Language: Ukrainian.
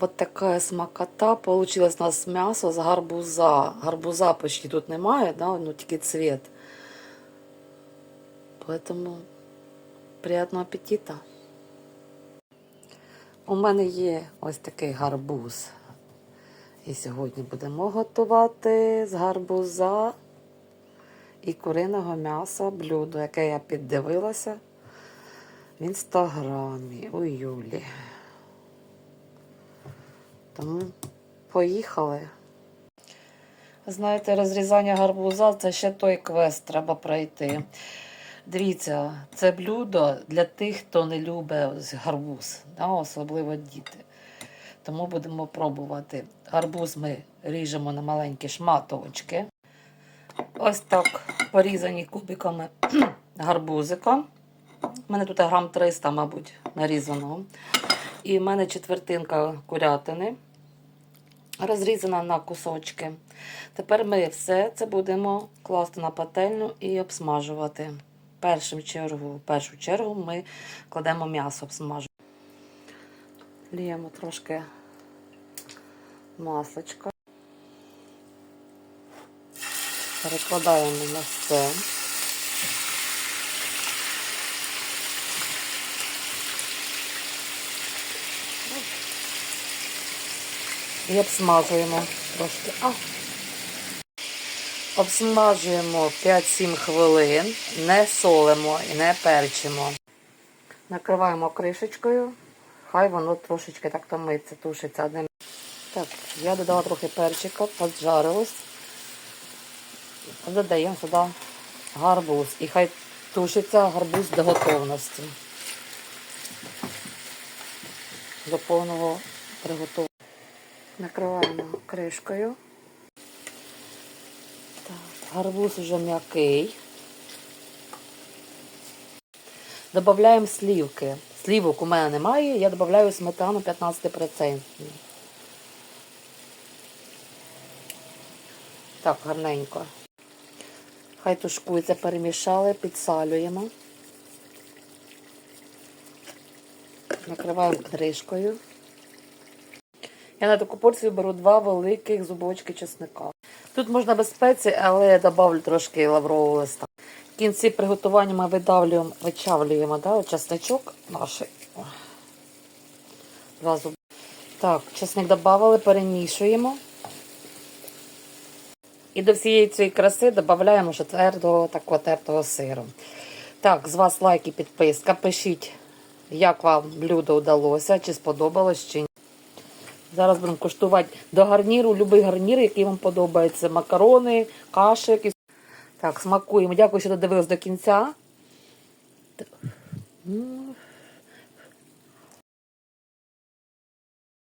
Вот така смакота. Получилось у нас м'ясо з гарбуза. Гарбуза почти тут немає, да? ну тільки цвет. Поэтому приятного аппетита. У мене є ось такий гарбуз. І сьогодні будемо готувати з гарбуза і куриного м'яса блюдо, яке я піддивилася в інстаграмі у Юлі. Тому поїхали. Знаєте, розрізання гарбуза це ще той квест треба пройти. Дивіться, це блюдо для тих, хто не любить гарбуз, да, особливо діти. Тому будемо пробувати. Гарбуз ми ріжемо на маленькі шматочки. Ось так порізані кубиками гарбузика. У мене тут грам 300, мабуть, нарізаного. І в мене четвертинка курятини розрізана на кусочки. Тепер ми все це будемо класти на пательню і обсмажувати. Першим чергу, в першу чергу ми кладемо м'ясо обсмажувати. Ліємо трошки масличка. Перекладаємо на все. І обсмажуємо трошки. А. Обсмажуємо 5-7 хвилин, не солимо і не перчимо. Накриваємо кришечкою, хай воно трошечки так томиться, тушиться. Так, я додала трохи перчика, поджарилось. Додаємо сюди гарбуз. І хай тушиться гарбуз до готовності. До повного приготування. Накриваємо кришкою. Так, гарбуз вже м'який. Додаємо слівки. Слівок у мене немає, я додаю сметану 15%. Так, гарненько. Хай тушкується, перемішали, підсалюємо. Накриваємо кришкою. Я на таку порцію беру два великих зубочки чесника. Тут можна без спеції, але я додавлю трошки лаврового листа. В кінці приготування ми видавлюємо, вичавлюємо да, чесничок наш. Два зуб. Так, чесник додали, перемішуємо. І до всієї цієї краси додаємо ще твердого такого тертого сиру. Так, з вас лайк і підписка. Пишіть, як вам блюдо вдалося, чи сподобалось, чи ні. Зараз будемо куштувати до гарніру, будь-який гарнір, який вам подобається. Макарони, каші. Так, смакуємо. Дякую, що додивились до кінця.